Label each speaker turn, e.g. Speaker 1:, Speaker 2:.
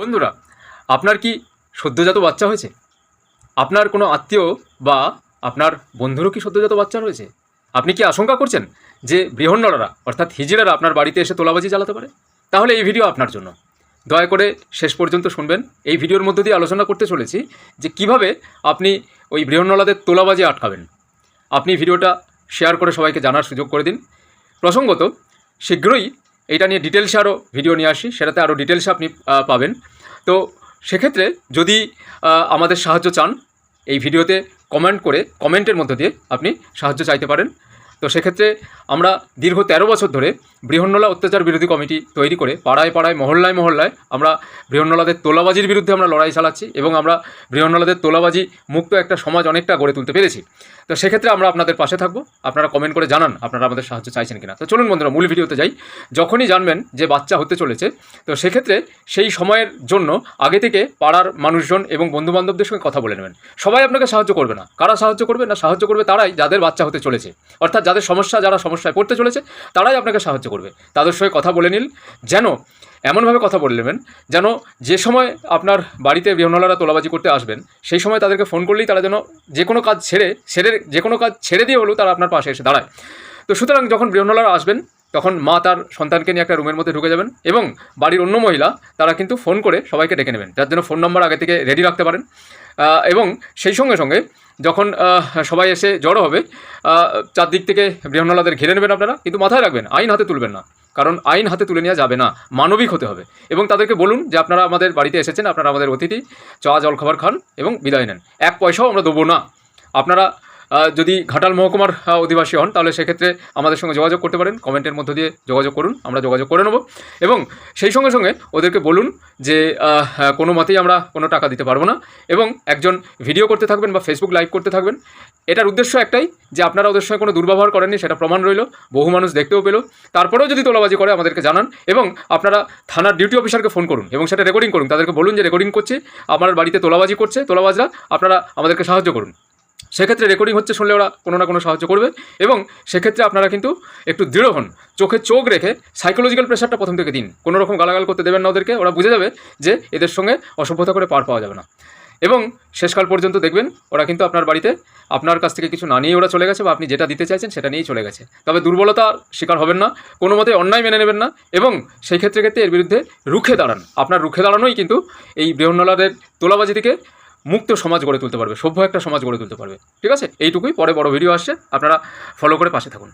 Speaker 1: বন্ধুরা, আপনার কি সদ্যজাত বাচ্চা হয়েছে? আপনার কোনো আত্মীয় বা আপনার বন্ধুরও কি সদ্যজাত বাচ্চা রয়েছে? আপনি কি আশঙ্কা করছেন যে বৃহন্নরা অর্থাৎ হিজড়ারা আপনার বাড়িতে এসে তোলাবাজি চালাতে পারে? তাহলে এই ভিডিও আপনার জন্য। দয়া করে শেষ পর্যন্ত শুনবেন। এই ভিডিওর মধ্য দিয়ে আলোচনা করতে চলেছি যে কীভাবে আপনি ওই বৃহন্নলাদের তোলাবাজি আটকাবেন। আপনি ভিডিওটা শেয়ার করে সবাইকে জানার সুযোগ করে দিন। প্রসঙ্গত, শীঘ্রই এটা নিয়ে ডিটেলসে আরও ভিডিও নিয়ে আসি, সেটাতে আরও ডিটেলসে আপনি পাবেন। তো সেক্ষেত্রে যদি আমাদের সাহায্য চান, এই ভিডিওতে কমেন্ট করে কমেন্টের মধ্য দিয়ে আপনি সাহায্য চাইতে পারেন। তো সেক্ষেত্রে আমরা দীর্ঘ তেরো বছর ধরে বৃহন্নলা অত্যাচার বিরোধী কমিটি তৈরি করে পাড়ায় পাড়ায়, মহল্লায় মহল্লায় আমরা বৃহন্নলাদের তোলাবাজির বিরুদ্ধে আমরা লড়াই চালাচ্ছি এবং আমরা বৃহন্নলাদের তোলাবাজি মুক্ত একটা সমাজ অনেকটা গড়ে তুলতে পেরেছি। তো সেক্ষেত্রে আমরা আপনাদের পাশে থাকব। আপনারা কমেন্ট করে জানান আপনারা আমাদের সাহায্য চাইছেন কিনা। তো চলুন বন্ধুরা, মূল ভিডিওতে যাই। যখনই জানবেন যে বাচ্চা হতে চলেছে, তো সেক্ষেত্রে সেই সময়ের জন্য আগে থেকে পাড়ার মানুষজন এবং বন্ধুবান্ধবদের সঙ্গে কথা বলে নেবেন। সবাই আপনাকে সাহায্য করবে না। কারা সাহায্য করবে না সাহায্য করবে তারাই যাদের বাচ্চা হতে চলেছে। অর্থাৎ যাদের সমস্যা, যারা সমস্যায় পড়তে চলেছে, তারাই আপনাকে সাহায্য করবে। তাদের সঙ্গে কথা বলে নিন। যেন এমনভাবে কথা বলে নেবেন, যেন যে সময় আপনার বাড়িতে বিহনলারা তোলাবাজি করতে আসবেন, সেই সময় তাদেরকে ফোন করলেই তারা যেন যে কোনো কাজ ছেড়ে ছেড়ে, যে কোনো কাজ ছেড়ে দিয়ে হলেও তারা আপনার পাশে এসে দাঁড়ায়। তো সুতরাং যখন বৃহনলারা আসবেন, তখন মা তার সন্তানকে নিয়ে একটা রুমের মধ্যে ঢুকে যাবেন এবং বাড়ির অন্য মহিলা, তারা কিন্তু ফোন করে সবাইকে ডেকে নেবেন, যার জন্য ফোন নম্বর আগে থেকে রেডি রাখতে পারেন। এবং সেই সঙ্গে সঙ্গে যখন সবাই এসে জড়ো হবে চারদিক থেকে বৃহন্নলাদের ঘিরে নেবেন আপনারা, কিন্তু মাথায় রাখবেন, আইন হাতে তুলবেন না। কারণ আইন হাতে তুলে নেওয়া যাবে না, মানবিক হতে হবে। এবং তাদেরকে বলুন যে আপনারা আমাদের বাড়িতে এসেছেন, আপনারা আমাদের অতিথি, চা, জলখাবার খান এবং বিদায় নেন। এক পয়সাও আমরা দেবো না। আপনারা যদি ঘাটাল মহকুমার অধিবাসী হন, তাহলে সেক্ষেত্রে আমাদের সঙ্গে যোগাযোগ করতে পারেন। কমেন্টের মধ্য দিয়ে যোগাযোগ করুন, আমরা যোগাযোগ করে নেব। এবং সেই সঙ্গে সঙ্গে ওদেরকে বলুন যে কোনো মতেই আমরা কোনো টাকা দিতে পারব না। এবং একজন ভিডিও করতে থাকবেন বা ফেসবুক লাইভ করতে থাকবেন। এটার উদ্দেশ্য একটাই যে, আপনারা ওদের সঙ্গে কোনো দুর্ব্যবহার করেননি, সেটা প্রমাণ রইল, বহু মানুষ দেখতেও পেল। তারপরেও যদি তোলাবাজি করে, আমাদেরকে জানান এবং আপনারা থানার ডিউটি অফিসারকে ফোন করুন এবং সেটা রেকর্ডিং করুন। তাদেরকে বলুন যে রেকর্ডিং করছে, আমার বাড়িতে তোলাবাজি করছে, তোলাবাজরা, আপনারা আমাদেরকে সাহায্য করুন। সেক্ষেত্রে রেকর্ডিং হচ্ছে শুনলে ওরা কোনো না কোনো সাহায্য করবে এবং সেক্ষেত্রে আপনারা কিন্তু একটু দৃঢ় হন। চোখে চোখ রেখে সাইকোলজিক্যাল প্রেশারটা প্রথম থেকে দিন। কোনো রকম গালাগাল করতে দেবেন না ওদেরকে, ওরা বুঝে যাবে যে এদের সঙ্গে অসভ্যতা করে পার পাওয়া যাবে না। এবং শেষকাল পর্যন্ত দেখবেন ওরা কিন্তু আপনার বাড়িতে আপনার কাছ থেকে কিছু না নিয়ে ওরা চলে গেছে বা আপনি যেটা দিতে চাইছেন সেটা নিয়েই চলে গেছে। তবে দুর্বলতার শিকার হবেন না, কোনো মতে অন্যায় মেনে নেবেন না এবং সেই ক্ষেত্রে ক্ষেত্রে এর বিরুদ্ধে রুখে দাঁড়ান। আপনার রুখে দাঁড়ানোই কিন্তু এই বৃহন্নলাদের তোলাবাজি থেকে মুক্ত সমাজ গড়ে তুলতে পারবে, সভ্য একটা সমাজ গড়ে তুলতে পারবে। ঠিক আছে? এইটুকুই, পরে বড় ভিডিও আসছে, আপনারা ফলো করে পাশে থাকুন।